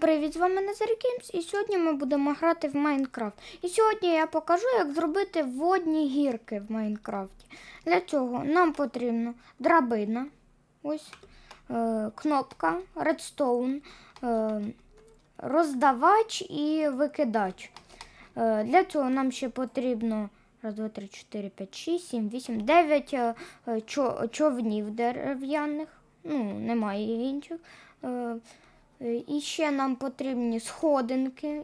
Привіт! З вами Назар Геймс і сьогодні ми будемо грати в Майнкрафт. І сьогодні я покажу, як зробити водні гірки в Майнкрафті. Для цього нам потрібно драбина, ось, е, кнопка, редстоун, е, роздавач і викидач. Е, для цього нам ще потрібно раз, два, три, чотири, п'ять, шість, сім, вісім, дев'ять е, чо- човнів дерев'яних. Ну, немає інших. Е, І ще нам потрібні сходинки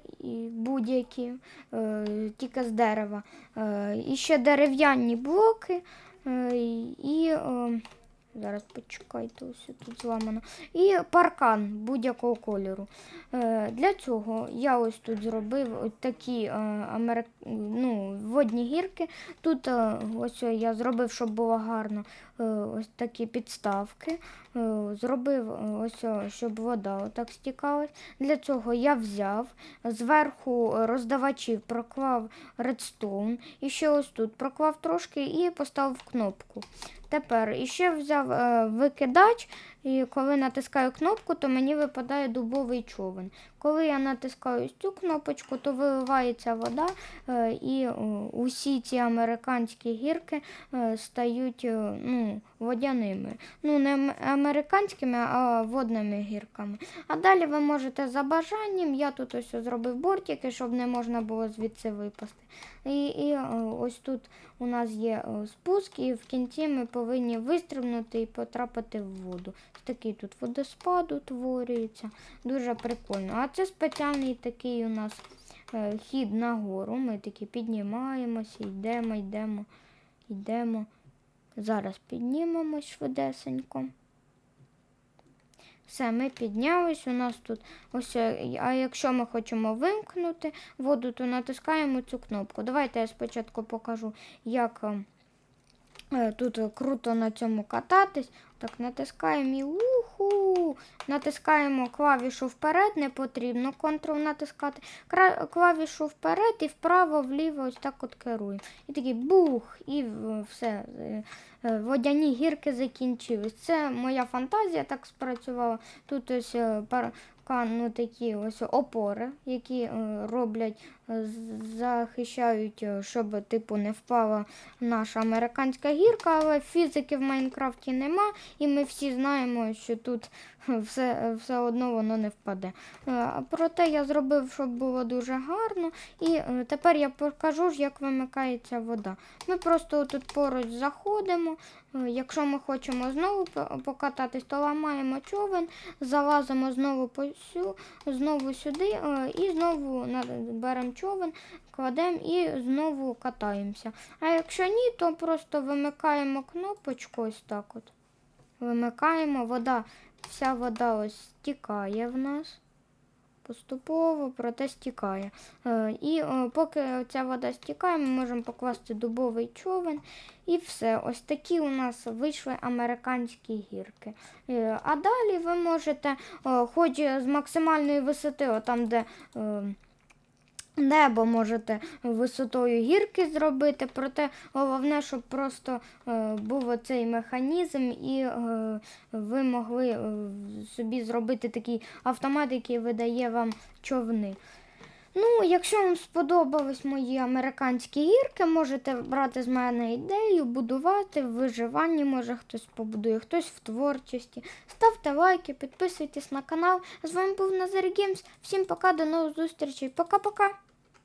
будь-які, е, тільки з дерева. Е, І ще дерев'яні блоки. е, І е, зараз почекайте, ось тут зламано. І паркан будь-якого кольору. Е, Для цього я ось тут зробив такі е, ну, водні гірки. Тут е, ось я зробив, щоб було гарно, е, ось такі підставки. Е, Зробив е, ось, щоб вода отак стікалась. Для цього я взяв зверху е, роздавачів, проклав редстоун, і ще ось тут проклав трошки і поставив кнопку. Тепер іще взяв е, викидач, і коли натискаю кнопку, то мені випадає дубовий човен. Коли я натискаю цю кнопочку, то виливається вода, е, і усі ці американські гірки е, стають е, ну, водяними. Ну, не американськими, а водними гірками. А далі ви можете за бажанням, я тут ось зробив бортики, щоб не можна було звідси випасти. І, і е, ось тут у нас є е, спуск, і в кінці ми повинні вистрибнути і потрапити в воду. Такий тут водоспад утворюється. Дуже прикольно. А це спеціальний такий у нас е, хід нагору. Ми такі піднімаємося, йдемо, йдемо, йдемо. Зараз піднімемось швидесенько. Все, ми піднялись. У нас тут ось. е, А якщо ми хочемо вимкнути воду, то натискаємо цю кнопку. Давайте я спочатку покажу, як е, е, тут круто на цьому кататись. Так, натискаємо і Натискаємо клавішу вперед, не потрібно Ctrl натискати. Клавішу вперед і вправо, вліво, ось так от керуємо. І такий бух, і все. е, е, Водяні гірки закінчились. Це моя фантазія так спрацювала. Тут ось е, ну, такі ось опори, які е, роблять, е, захищають, е, щоб типу не впала наша американська гірка, але фізики в Майнкрафті нема, і ми всі знаємо, що тут все, все одно воно не впаде. Проте я зробив, щоб було дуже гарно. І тепер я покажу, як вимикається вода. Ми просто тут поруч заходимо. Е, Якщо ми хочемо знову покататись, то ламаємо човен, залазимо знову по сю, знову сюди е, і знову беремо човен, кладемо і знову катаємося. А якщо ні, то просто вимикаємо кнопочку ось так от. Вимикаємо, вода, вся вода ось стікає в нас. Поступово, проте стікає. Е, І е, поки ця вода стікає, ми можемо покласти дубовий човен. І все. Ось такі у нас вийшли американські гірки. Е, А далі ви можете, хоч з максимальної висоти, там, де. Небо можете висотою гірки зробити, проте головне, щоб просто е, був оцей механізм, і е, ви могли е, собі зробити такий автомат, який видає вам човни. Ну, якщо вам сподобались мої американські гірки, можете брати з мене ідею, будувати в виживанні, може хтось побудує, хтось в творчості. Ставте лайки, підписуйтесь на канал. З вами був Назар Геймс. Всім пока, до нових зустрічей. Пока-пока.